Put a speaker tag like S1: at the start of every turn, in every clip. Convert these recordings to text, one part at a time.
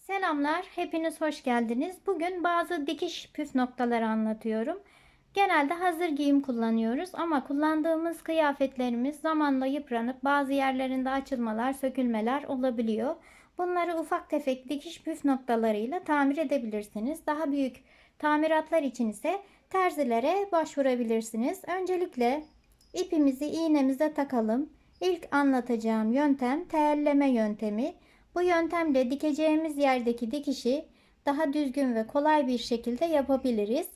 S1: Selamlar, hepiniz hoş geldiniz. Bugün bazı dikiş püf noktaları anlatıyorum. Genelde hazır giyim kullanıyoruz ama kullandığımız kıyafetlerimiz zamanla yıpranıp bazı yerlerinde açılmalar, sökülmeler olabiliyor. Bunları ufak tefek dikiş püf noktalarıyla tamir edebilirsiniz. Daha büyük tamiratlar için ise terzilere başvurabilirsiniz. Öncelikle ipimizi iğnemize takalım. İlk anlatacağım yöntem teyelleme yöntemi. Bu yöntemle dikeceğimiz yerdeki dikişi daha düzgün ve kolay bir şekilde yapabiliriz.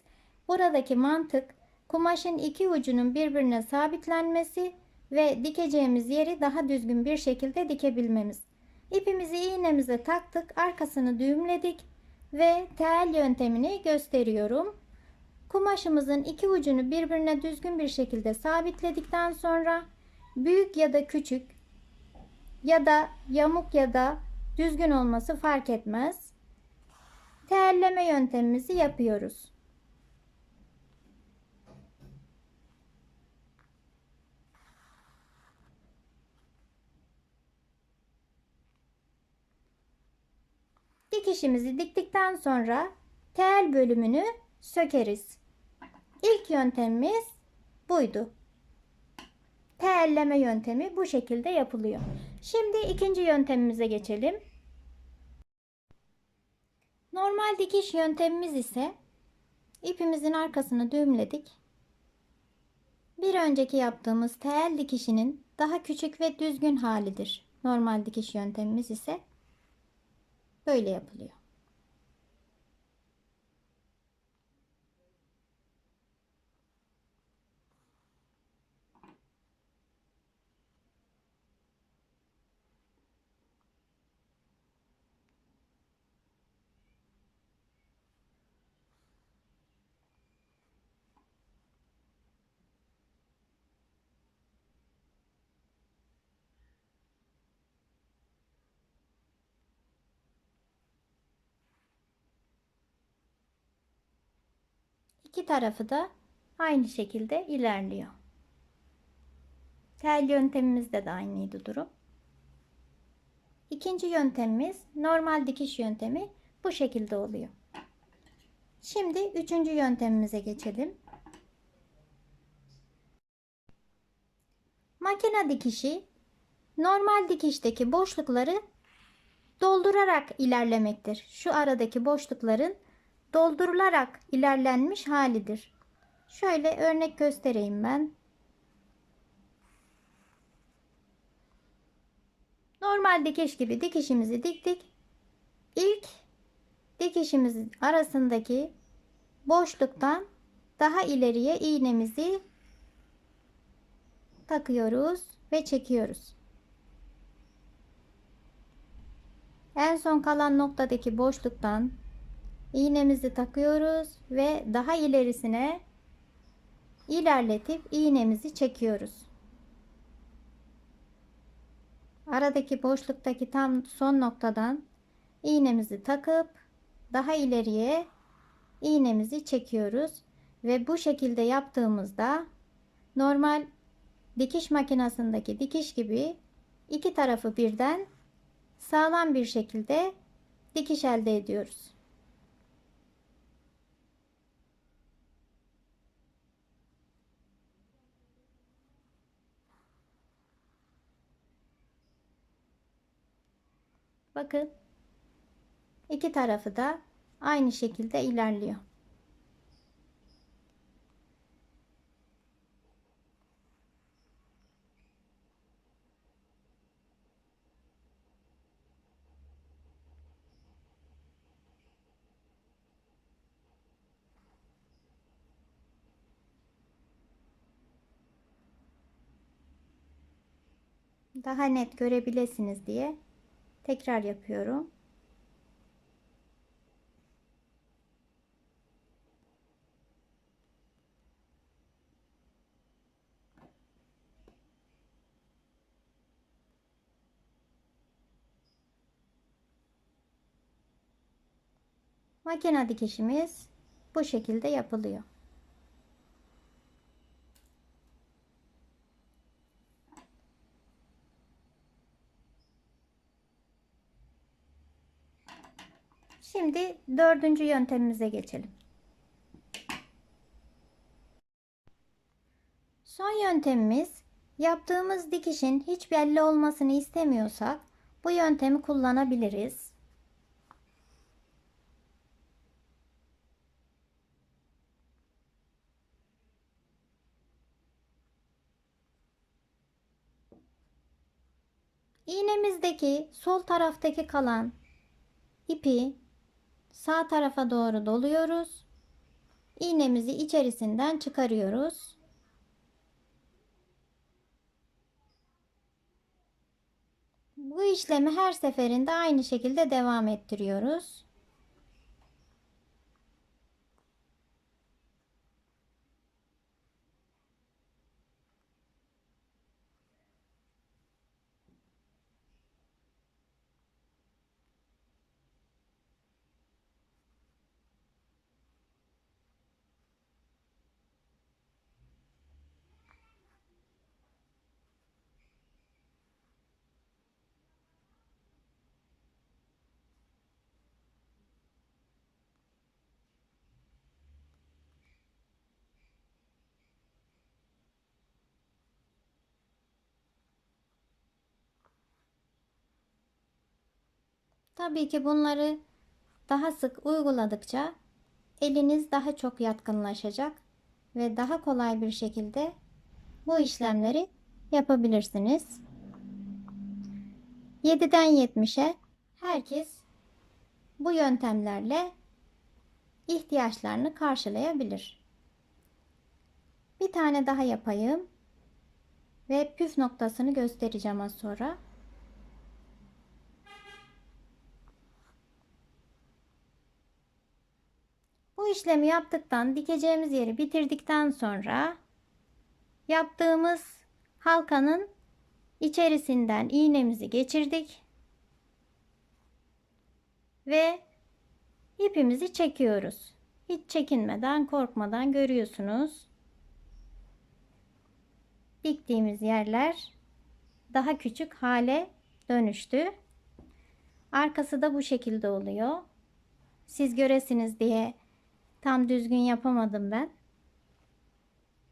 S1: Buradaki mantık kumaşın iki ucunun birbirine sabitlenmesi ve dikeceğimiz yeri daha düzgün bir şekilde dikebilmemiz. İpimizi iğnemize taktık, arkasını düğümledik ve tel yöntemini gösteriyorum. Kumaşımızın iki ucunu birbirine düzgün bir şekilde sabitledikten sonra büyük ya da küçük ya da yamuk ya da düzgün olması fark etmez. Terleme yöntemimizi yapıyoruz. Dikişimizi diktikten sonra tel bölümünü sökeriz. İlk yöntemimiz buydu. Telleme yöntemi bu şekilde yapılıyor. Şimdi ikinci yöntemimize geçelim. Normal dikiş yöntemimiz ise ipimizin arkasını düğümledik. Bir önceki yaptığımız tel dikişinin daha küçük ve düzgün halidir. Normal dikiş yöntemimiz ise böyle yapılıyor. İki tarafı da aynı şekilde ilerliyor. Tel yöntemimizde de aynıydı durum. İkinci yöntemimiz normal dikiş yöntemi bu şekilde oluyor. Şimdi üçüncü yöntemimize geçelim. Makine dikişi normal dikişteki boşlukları doldurarak ilerlemektir. Şu aradaki boşlukların doldurularak ilerlenmiş halidir. Şöyle örnek göstereyim ben. Normal dikiş gibi dikişimizi diktik. İlk dikişimizin arasındaki boşluktan daha ileriye iğnemizi takıyoruz ve çekiyoruz. En son kalan noktadaki boşluktan iğnemizi takıyoruz ve daha ilerisine ilerletip iğnemizi çekiyoruz. Aradaki boşluktaki tam son noktadan iğnemizi takıp daha ileriye iğnemizi çekiyoruz ve bu şekilde yaptığımızda normal dikiş makinesindeki dikiş gibi iki tarafı birden sağlam bir şekilde dikiş elde ediyoruz. Bakın iki tarafı da aynı şekilde ilerliyor. Daha net görebilirsiniz diye tekrar yapıyorum. Makine dikişimiz bu şekilde yapılıyor. Şimdi dördüncü yöntemimize geçelim. Son yöntemimiz yaptığımız dikişin hiç belli olmasını istemiyorsak bu yöntemi kullanabiliriz. İğnemizdeki sol taraftaki kalan ipi sağ tarafa doğru doluyoruz. İğnemizi içerisinden çıkarıyoruz. Bu işlemi her seferinde aynı şekilde devam ettiriyoruz. Tabii ki bunları daha sık uyguladıkça eliniz daha çok yatkınlaşacak ve daha kolay bir şekilde bu işlemleri yapabilirsiniz. 7'den 70'e herkes bu yöntemlerle ihtiyaçlarını karşılayabilir. Bir tane daha yapayım ve püf noktasını göstereceğim az sonra. Bu işlemi yaptıktan, dikeceğimiz yeri bitirdikten sonra yaptığımız halkanın içerisinden iğnemizi geçirdik ve ipimizi çekiyoruz. Hiç çekinmeden, korkmadan görüyorsunuz. Diktiğimiz yerler daha küçük hale dönüştü. Arkası da bu şekilde oluyor. Siz göresiniz diye tam düzgün yapamadım ben.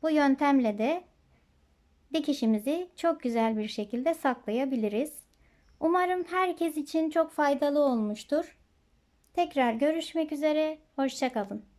S1: Bu yöntemle de dikişimizi çok güzel bir şekilde saklayabiliriz. Umarım herkes için çok faydalı olmuştur. Tekrar görüşmek üzere. Hoşçakalın.